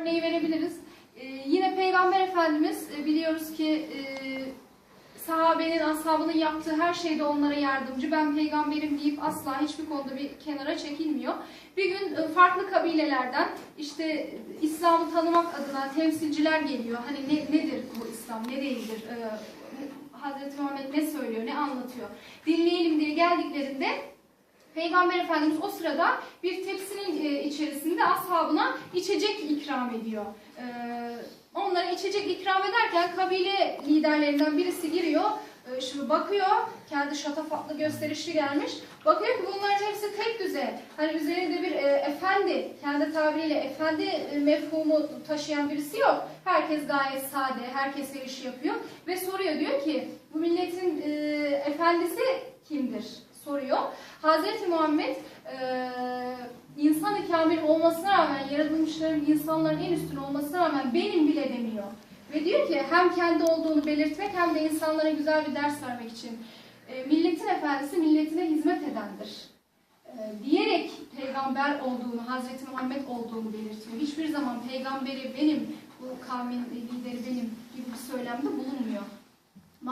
Örneği verebiliriz. Ee, yine Peygamber Efendimiz e, biliyoruz ki e, sahabenin, ashabının yaptığı her şeyde onlara yardımcı. Ben peygamberim deyip asla hiçbir konuda bir kenara çekilmiyor. Bir gün e, farklı kabilelerden işte e, İslam'ı tanımak adına temsilciler geliyor. Hani ne, nedir bu İslam, ne değildir? Ee, Hazreti Muhammed ne söylüyor, ne anlatıyor? Dinleyelim diye geldiklerinde Peygamber Efendimiz o sırada bir tepsinin e, içerisinde ashabına içecek ikram ediyor. Ee, onlara içecek ikram ederken kabile liderlerinden birisi giriyor. Ee, Şimdi bakıyor, kendi şatafatlı gösterişli gelmiş. Bakıyor ki bunların hepsi tek düze. Hani üzerinde bir e, efendi, kendi tabiriyle efendi e, mefhumu taşıyan birisi yok. Herkes gayet sade, herkes her işi yapıyor. Ve soruyor diyor ki, bu milletin e, efendisi kimdir? Soruyor. Hazreti Muhammed e, insan-ı kamil olmasına rağmen, yaratılmışların insanların en üstün olmasına rağmen benim bile demiyor. Ve diyor ki hem kendi olduğunu belirtmek hem de insanlara güzel bir ders vermek için e, milletin efendisi milletine hizmet edendir. E, diyerek peygamber olduğunu, Hazreti Muhammed olduğunu belirtiyor. Hiçbir zaman peygamberi benim, bu kavmin lideri benim gibi bir söylemde bulunmuyor.